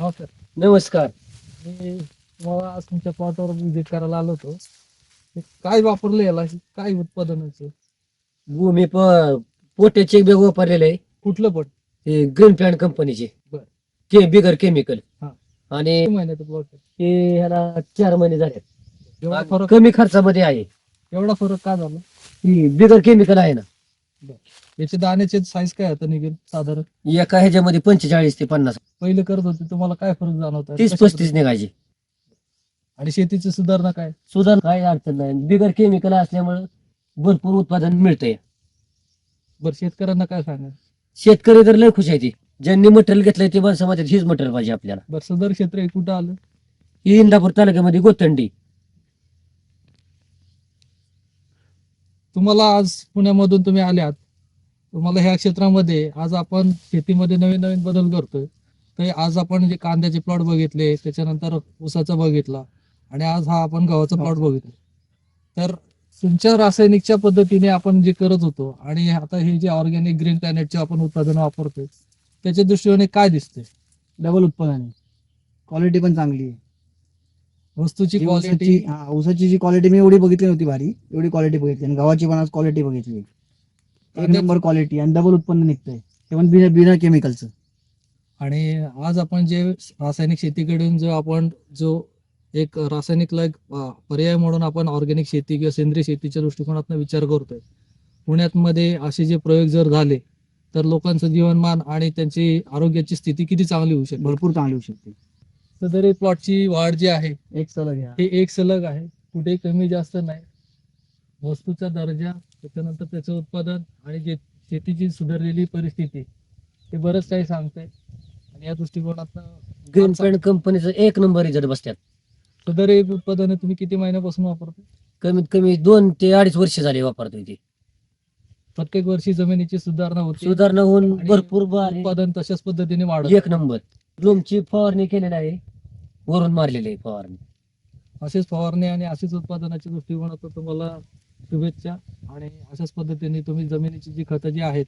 नमस्कार. नमस्कार. मी तुम्हाला आज तुमच्या प्लॉटवर व्हिजिट करायला आलो होतो. हे काय वापरलं याला? हे काय उत्पादनाचं भूमी प- पोट्याचे बेग वापरलेले आहे. कुठलं पण? हे ग्रीन पॅन्ट कंपनीचे बरं. के बिगर केमिकल हा. आणि किती महिन्याचं प्लॉट हे ह्याला चार महिने झाले एवढा फरक कमी खर्चामध्ये आहे. एवढा फरक का झाला? ही बिगर केमिकल आहे ना. याचे दाण्याचे साईज काय आता निघेल साधारण? एका ह्याच्यामध्ये पंचेचाळीस ते पन्नास. पहिले करत होते तुम्हाला काय फरक जाणवत तीस पस्तीस निघायचे. आणि शेतीची सुधारणा काय? सुधार काही अडचण नाही. बिगर केमिकल असल्यामुळे भरपूर उत्पादन मिळतंय. बरं शेतकऱ्यांना काय सांगा शेतकरी तर लय खुश आहे ते. ज्यांनी मटेरियल घेतलंय ते माणसं म्हणतात हीच मटेरियल पाहिजे आपल्याला. बरं सदर क्षेत्र हे कुठं आलं? ही इंदापूर तालुक्यामध्ये गोतंडी. तुम्हाला आज पुण्यामधून तुम्ही आले आहात तुम्हाला ह्या क्षेत्रामध्ये आज आपण शेतीमध्ये नवीन नवीन बदल करतोय. तर आज आपण जे कांद्याचे प्लॉट बघितले त्याच्यानंतर ऊसाचा बघितला आणि आज हा आपण गव्हाचा प्लॉट बघितला. तर तुमच्या रासायनिकच्या पद्धतीने आपण जे करत होतो आणि आता हे जे ऑर्गॅनिक ग्रीन प्लॅनेटचे आपण उत्पादन वापरतोय त्याच्या दृष्टीने काय दिसते डबल उत्पादन. आहे क्वालिटी पण चांगली आहे. वस्तूची क्वालिटी ऊसाची- हा, ऊसाची जी क्वालिटी मी एवढी बघितली नव्हती भारी. एवढी क्वालिटी बघितली आणि गव्हाची पण आज क्वालिटी बघितली. एक नंबर क्वालिटी आणि डबल उत्पन्न निघतंय. ते पण बिना बिना केमिकलचं आणि आज आपण जे रासायनिक शेतीकडून जो आपण जो एक रासायनिकला एक अ, पर्याय म्हणून आपण ऑर्गॅनिक शेती किंवा सेंद्रिय शेतीच्या दृष्टिकोनातून विचार करतोय. पुण्यात मध्ये असे जे प्रयोग जर झाले तर लोकांचं जीवनमान आणि त्यांची आरोग्याची स्थिती किती चांगली होऊ शकते? भरपूर चांगली होऊ शकते. सदरी प्लॉटची वाढ जी आहे एक सलग घ्या हे एक सलग आहे. कुठे कमी जास्त नाही. वस्तूचा दर्जा त्याच्यानंतर त्याचं उत्पादन आणि जे शेतीची सुधारलेली परिस्थिती हे बरंच काही सांगतंय. आणि या दृष्टिकोनातनं ग्रीन कंपनीचं एक नंबर रिझल्ट बसतात एक उत्पादन तुम्ही किती महिन्यापासून वापरता कमीत कमी दोन ते अडीच वर्ष झाले वापरतोय ते. प्रत्येक वर्षी जमिनीची सुधारणा होते सुधारणा होऊन आणि भरपूर बारी उत्पादन तशाच पद्धतीने वाढत एक नंबर ब्लूमची फवारणी केलेली आहे. वरून मारलेली आहे फवारणी. असेच फवारणी आणि असेच उत्पादनाच्या दृष्टिकोनातून तुम्हाला शुभेच्छा. आणि अशाच पद्धतीने तुम्ही जमिनीची जी खतं जी आहेत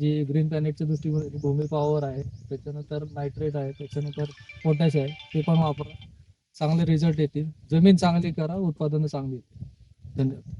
जी ग्रीन प्लॅनेटच्या दृष्टीने भूमी पॉवर आहे त्याच्यानंतर नायट्रेट आहे त्याच्यानंतर पोटॅश आहे ते पण वापरा. चांगले रिझल्ट येतील. जमीन चांगली करा उत्पादनं चांगली येतील. धन्यवाद.